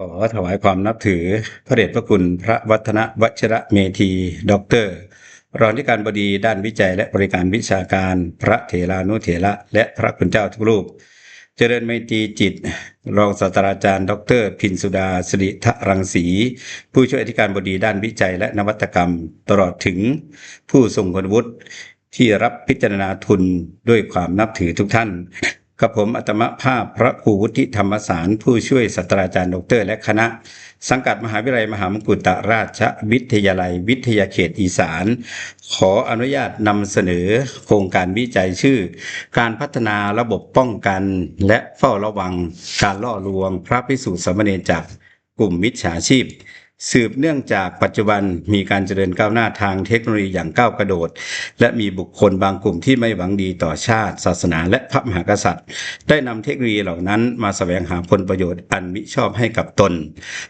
ขอถวายความนับถือพระเดชพระคุณพระวัฒนวชระเมธีด็อกเตอร์ รองที่การบดีด้านวิจัยและบริการวิชาการ พระเถรานุเถระและพระคุณเจ้าทุกรูป เจริญไมตรีจิต รองศาสตราจารย์ดรพินสุดาสิริทรังสี ผู้ช่วยอธิการบดีด้านวิจัยและนวัตกรรม ตลอดถึงผู้ทรงคุณวุฒิที่รับพิจารณาทุนด้วยความนับถือทุกท่าน กับผมอัตมภาพพระครูวุฒิธรรมสาร ผู้ช่วยศาสตราจารย์ดร และคณะ สังกัดมหาวิทยาลัยมหามกุฏราชวิทยาลัย วิทยาเขตอีสาน ขออนุญาตนำเสนอโครงการวิจัยชื่อ การพัฒนาระบบป้องกัน และเฝ้าระวังการล่อลวงพระพิสุสมณรจากกลุ่มมิจฉาชีพ สืบเนื่องจากปัจจุบันมีการเจริญก้าวหน้าทางเทคโนโลยีอย่างก้าวกระโดด และมีบุคคลบางกลุ่มที่ไม่หวังดีต่อชาติ ศาสนาและพระมหากษัตริย์ ได้นำเทคโนโลยีเหล่านั้นมาแสวงหาผลประโยชน์อันมิชอบให้กับตน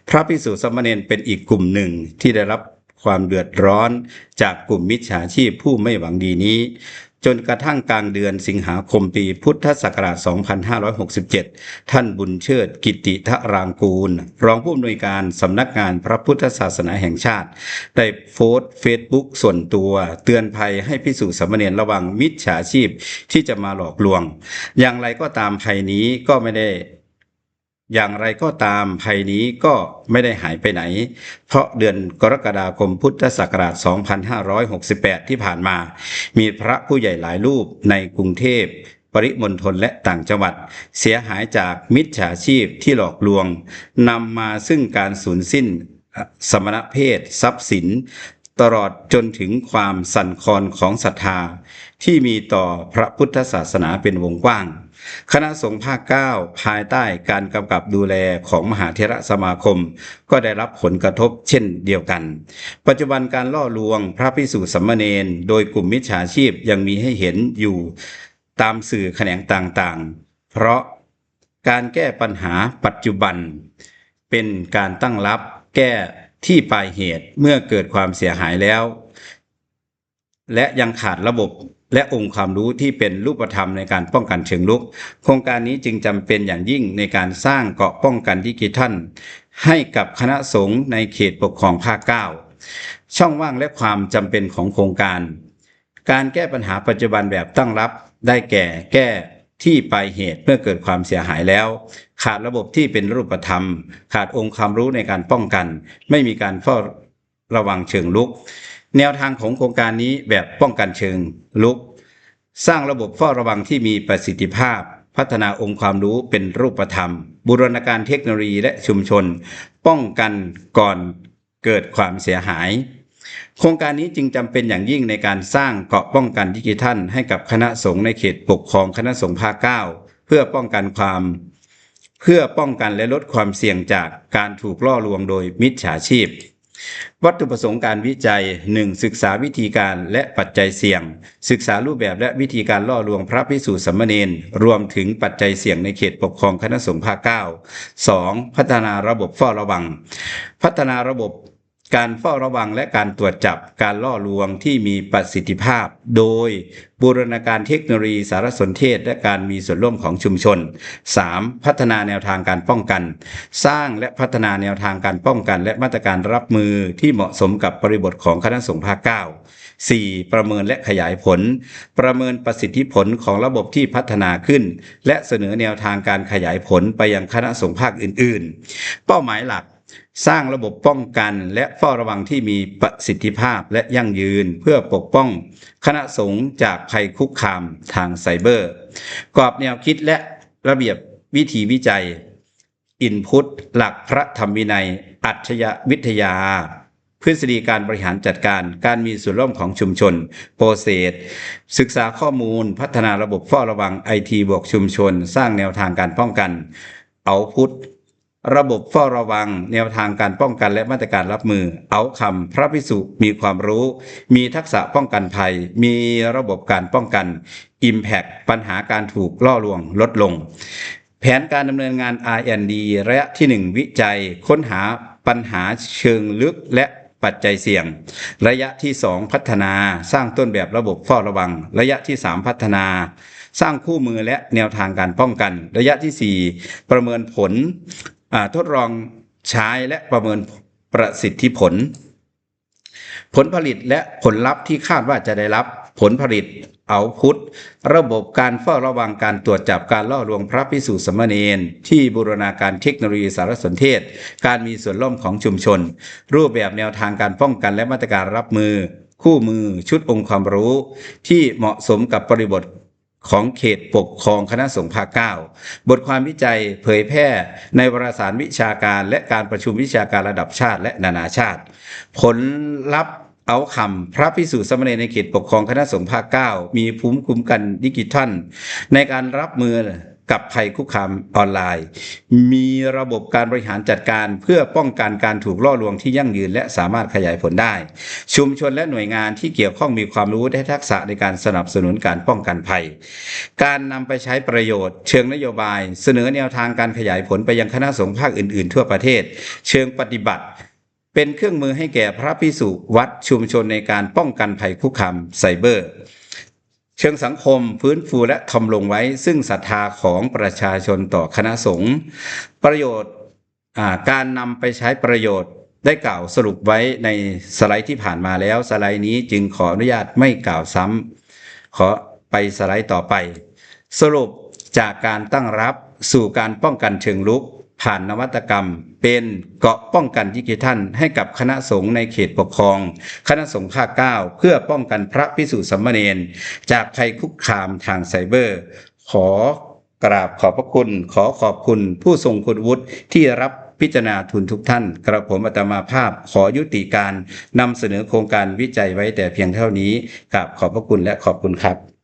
พระพิสุสามเณรเป็นอีกกลุ่มหนึ่งที่ได้รับความเดือดร้อนจากกลุ่มมิจฉาชีพผู้ไม่หวังดีนี้ จนกระทั่งกลางเดือนสิงหาคมปีพุทธศักราช 2567 ท่านบุญเชิดกิติทรางกูล รองผู้อำนวยการสำนักงานพระพุทธศาสนาแห่งชาติ ได้โพสต์เฟซบุ๊กส่วนตัวเตือนภัยให้พิสูจน์สมเณรระวังมิจฉาชีพที่จะมาหลอกลวง อย่างไรก็ตามภัยนี้ก็ไม่ได้ อย่างไรก็ตามภัยนี้ก็ไม่ได้หายไปไหน เพราะเดือนกรกฎาคมพุทธศักราช 2568 ที่ผ่านมา มีพระผู้ใหญ่หลายรูปในกรุงเทพ ปริมณฑลและต่างจังหวัด เสียหายจากมิจฉาชีพที่หลอกลวงนำมาซึ่งการสูญสิ้นสมณเพศ ทรัพย์สิน ตลอดจนถึงความสั่นคลอนของศรัทธา ที่มีต่อพระพุทธศาสนาเป็นวงกว้าง คณะสงฆ์ภาคเก้าภายใต้การกำกับดูแลของมหาเทระสมาคม ก็ได้รับผลกระทบเช่นเดียวกัน ปัจจุบันการล่อลวงพระพิสุสัมมเนนโดยกลุ่มมิจฉาชีพยังมีให้เห็นอยู่ตามสื่อแขนงต่างๆ เพราะการแก้ปัญหาปัจจุบัน เป็นการตั้งรับแก้ ที่ปลายเหตุเมื่อเกิดความเสียหายแล้ว และยังขาดระบบและองค์ความรู้ที่เป็นรูปธรรมในการป้องกันเชิงลุก โครงการนี้จึงจำเป็นอย่างยิ่งในการสร้างเกาะป้องกันดิจิทัล ให้กับคณะสงฆ์ในเขตปกครองภาคเก้าช่องว่างและความจำเป็นของโครงการ การแก้ปัญหาปัจจุบันแบบตั้งรับได้แก่แก้ ที่ปลายเหตุเมื่อเกิดความเสียหายแล้ว ขาดระบบที่เป็นรูปธรรม ขาดองค์ความรู้ในการป้องกัน ไม่มีการเฝ้าระวังเชิงลุก แนวทางของโครงการนี้แบบป้องกันเชิงลุก สร้างระบบเฝ้าระวังที่มีประสิทธิภาพ พัฒนาองค์ความรู้เป็นรูปธรรม บูรณาการเทคโนโลยีและชุมชน ป้องกันก่อนเกิดความเสียหาย โครงการนี้จึงจำเป็นอย่างยิ่งในการสร้างเกราะป้องกันดิจิทัล ให้กับคณะสงฆ์ในเขตปกครองคณะสงฆ์ภาคเก้าเพื่อป้องกันความ เพื่อป้องกันและลดความเสี่ยงจากการถูกล่อลวงโดยมิจฉาชีพ วัตถุประสงค์การวิจัย 1. ศึกษาวิธีการและปัจจัยเสี่ยง ศึกษารูปแบบและวิธีการล่อลวงพระพิสุสัมมเนนรวมถึงปัจจัยเสี่ยงในเขตปกครองคณะสงฆ์ภาคเก้า 2. พัฒนาระบบเฝ้าระวัง พัฒนาระบบ การเฝ้าระวังและการตรวจจับการล่อลวงที่มีประสิทธิภาพ โดยบูรณาการเทคโนโลยีสารสนเทศ และการมีส่วนร่วมของชุมชน 3. พัฒนาแนวทางการป้องกัน สร้างและพัฒนาแนวทางการป้องกัน และมาตรการรับมือที่เหมาะสมกับบริบทของคณะสงฆ์ภาคเก้า 4. ประเมินและขยายผล ประเมินประสิทธิผลของระบบที่พัฒนาขึ้น และเสนอแนวทางการขยายผลไปยังคณะสงฆ์ภาคอื่น ๆ เป้าหมายหลัก สร้างระบบป้องกันและเฝ้าระวังที่มีประสิทธิภาพและยั่งยืนเพื่อปกป้องคณะสงฆ์จากภัยคุกคามทางไซเบอร์ กรอบแนวคิดและระเบียบวิธีวิจัย อินพุตหลักพระธรรมวินัย อัจฉริยวิทยาพฤษฎีการบริหารจัดการ การมีส่วนร่วมของชุมชน โปรเซส ศึกษาข้อมูล พัฒนาระบบเฝ้าระวังไอทีบวกชุมชน สร้างแนวทางการป้องกัน เอาพุท ระบบเฝ้าระวัง แนวทางการป้องกันและมาตรการรับมือ เอาคำพระพิสุมีความรู้ มีทักษะป้องกันภัย มีระบบการป้องกัน Impact ปัญหาการถูกล่อลวงลดลง แผนการดำเนินงาน R&D ระยะที่ 1 วิจัย ค้นหาปัญหาเชิงลึกและปัจจัยเสี่ยง ระยะที่ 2 พัฒนาสร้างต้นแบบระบบเฝ้าระวัง ระยะที่ 3 พัฒนา สร้างคู่มือและแนวทางการป้องกัน ระยะที่ 4 ประเมินผล ทดลองใช้และประเมินประสิทธิผล ผลผลิตและผลลัพธ์ที่คาดว่าจะได้รับผลผลิตเอาพุทระบบการเฝ้าระวังการตรวจจับการล่อลวงพระพิสุสมเณรที่บูรณาการเทคโนโลยีสารสนเทศ การมีส่วนร่วมของชุมชน รูปแบบแนวทางการป้องกันและมาตรการรับมือ คู่มือชุดองค์ความรู้ ที่เหมาะสมกับบริบท ของเขตปกครองคณะสงฆ์ภาคเก้าบทความวิจัยเผยแพร่ในวารสารวิชาการและการประชุมวิชาการระดับชาติและนานาชาติ ผลลัพธ์เอาคำพระพิสุสมณีในเขตปกครองคณะสงฆ์ภาคเก้ามีภูมิคุ้มกันดิจิทัลในการรับมือ กับภัยคุกคามออนไลน์ มีระบบการบริหารจัดการเพื่อป้องกันการถูกล่อลวงที่ยั่งยืนและสามารถขยายผลได้ ชุมชนและหน่วยงานที่เกี่ยวข้องมีความรู้และทักษะในการสนับสนุนการป้องกันภัย การนำไปใช้ประโยชน์ เชิงนโยบาย เสนอแนวทางการขยายผลไปยังคณะสงฆ์ภาคอื่น ๆ ทั่วประเทศ เชิงปฏิบัติเป็นเครื่องมือให้แก่พระพิสุวัดชุมชนในการป้องกันภัยคุกคามไซเบอร์ เชิงสังคมฟื้นฟูและทำลงไว้ ซึ่งศรัทธาของประชาชนต่อคณะสงฆ์ประโยชน์การนำไปใช้ประโยชน์ได้กล่าวสรุปไว้ในสไลด์ที่ผ่านมาแล้วสไลด์นี้จึงขออนุญาตไม่กล่าวซ้ำขอไปสไลด์ต่อไป สรุปจากการตั้งรับสู่การป้องกันเชิงลุก ผ่านนวัตกรรม เป็นเกาะป้องกันดิจิทัลให้กับคณะสงฆ์ในเขตปกครอง คณะสงฆ์ภาคเก้าเพื่อป้องกันพระพิสุสามเณรจากภัยคุกคามทางไซเบอร์ ขอกราบขอบพระคุณ ขอขอบคุณผู้ทรงคุณวุฒิที่รับพิจารณาทุนทุกท่าน กระผมอัตมาภาพขอยุติการนำเสนอโครงการวิจัยไว้แต่เพียงเท่านี้กราบขอบพระคุณและขอบคุณครับ